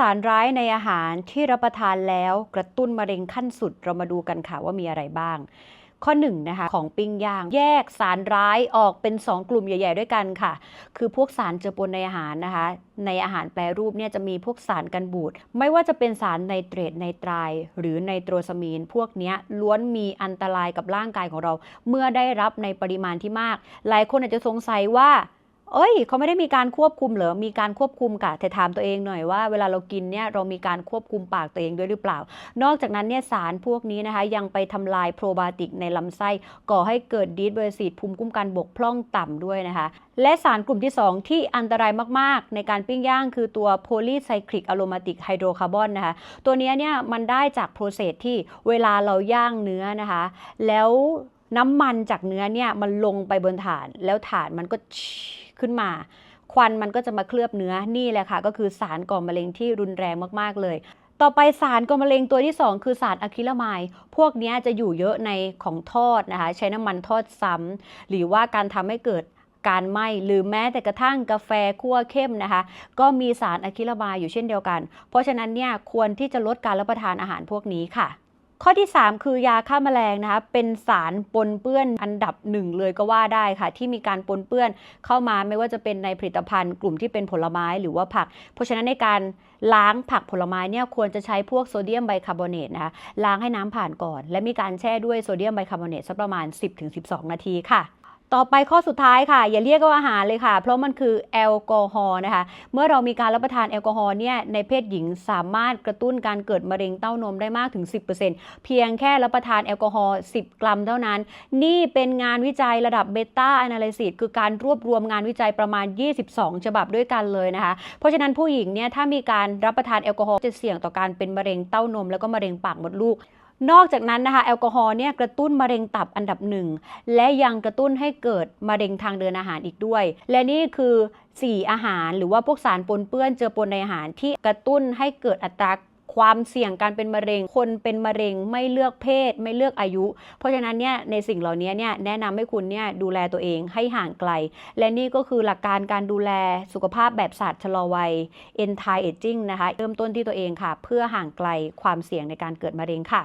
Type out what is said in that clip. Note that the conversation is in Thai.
สารร้ายในอาหารที่รับประทานแล้วกระตุ้นมะเร็งขั้นสุดเรามาดูกันค่ะว่ามีอะไรบ้าง ข้อ1นงนะคะของปิ้งย่างแยกสารร้ายออกเป็น 2 กลุ่มใหญ่ ๆ ด้วยกันค่ะ คือพวกสารเจือปนในอาหารนะคะ ในอาหารแปรรูปเนี่ยจะมีพวกสารกันบูดไม่ว่าจะเป็นสารไนเตรตไนไตรหรือไนโตรซามีน พวกนี้ล้วนมีอันตรายกับร่างกายของเรา เมื่อได้รับในปริมาณที่มาก หลายคนอาจจะสงสัยว่า เอ้ยเขาไม่ได้มีการควบคุมเหรอ มีการควบคุมกะแต่ถามตัวเองหน่อยว่าเวลาเรากินเนี่ยเรามีการควบคุมปากตัวเองด้วยหรือเปล่า นอกจากนั้นเนี่ยสารพวกนี้นะคะยังไปทำลายโปรไบโติกในลำไส้ก่อให้เกิดดีสเบอร์ซีดภูมิคุ้มกันบกพร่องต่ำด้วยนะคะและสารกลุ่มที่ 2 ที่อันตรายมาก ๆ ในการปิ้งย่างคือตัวโพลีไซคลิกอะโรมาติกไฮโดรคาร์บอนนะคะ ตัวเนี้ยเนี่ยมันได้จากโปรเซสที่เวลาเราย่างเนื้อนะคะ แล้ว น้ำมันจากเนื้อเนี่ยมันลงไปบนถ่าน แล้วถ่านมันก็ขึ้นมา ควันมันก็จะมาเคลือบเนื้อนี่แหละค่ะ ก็คือสารก่อมะเร็งที่รุนแรงมากๆเลย ต่อไปสารก่อมะเร็งตัวที่ 2 คือสารอะคริลามายพวกเนี้ยจะอยู่เยอะในของทอดนะคะ ใช้น้ำมันทอดซ้ำหรือว่าการทำให้เกิดการไหม้หรือแม้แต่กระทั่งกาแฟคั่วเข้มนะคะ ก็มีสารอะคริลามายอยู่เช่นเดียวกัน เพราะฉะนั้นเนี่ยควรที่จะลดการรับประทานอาหารพวกนี้ค่ะ ข้อที่ 3 คือยาฆ่าแมลงนะคะเป็นสารปนเปื้อนอันดับหนึ่งเลยก็ว่าได้ค่ะ ที่มีการปนเปื้อนเข้ามาไม่ว่าจะเป็นในผลิตภัณฑ์กลุ่มที่เป็นผลไม้หรือว่าผัก เพราะฉะนั้นในการล้างผักผลไม้เนี่ยควรจะใช้พวกโซเดียมไบคาร์บอเนตนะคะล้างให้น้ำผ่านก่อน และมีการแช่ด้วยโซเดียมไบคาร์บอเนตสักประมาณ 10-12 นาทีค่ะ ต่อไปข้อสุดท้ายค่ะ อย่าเรียกว่าอาหารเลยค่ะ เพราะมันคือแอลกอฮอล์นะคะ เมื่อเรามีการรับประทานแอลกอฮอล์เนี่ยในเพศหญิงสามารถกระตุ้นการเกิดมะเร็งเต้านมได้มากถึง 10%เพียงแค่รับประทานแอลกอฮอล์10 กรัมเท่านั้น นี่เป็นงานวิจัยระดับเบต้าแอนาลิซิสคือการรวบรวมงานวิจัยประมาณ 22 ฉบับด้วยกันเลยนะคะ เพราะฉะนั้นผู้หญิงเนี่ยถ้ามีการรับประทานแอลกอฮอล์จะเสี่ยงต่อการเป็นมะเร็งเต้านม แล้วก็มะเร็งปากมดลูก นอกจากนั้นนะคะแอลกอฮอล์เนี่ยกระตุ้นมะเร็งตับอันดับหนึ่งและยังกระตุ้นให้เกิดมะเร็งทางเดินอาหารอีกด้วย และนี่คือ4อาหารหรือว่าพวกสารปนเปื้อนเจอปนในอาหารที่กระตุ้นให้เกิดอัตราความเสี่ยงการเป็นมะเร็ง คนเป็นมะเร็งไม่เลือกเพศไม่เลือกอายุ เพราะฉะนั้นเนี่ยในสิ่งเหล่านี้เนี่ยแนะนำให้คุณเนี่ยดูแลตัวเองให้ห่างไกล และนี่ก็คือหลักการการดูแลสุขภาพแบบศาสตร์ชะลอวัย anti aging นะคะ เริ่มต้นที่ตัวเองค่ะ เพื่อห่างไกลความเสี่ยงในการเกิดมะเร็งค่ะ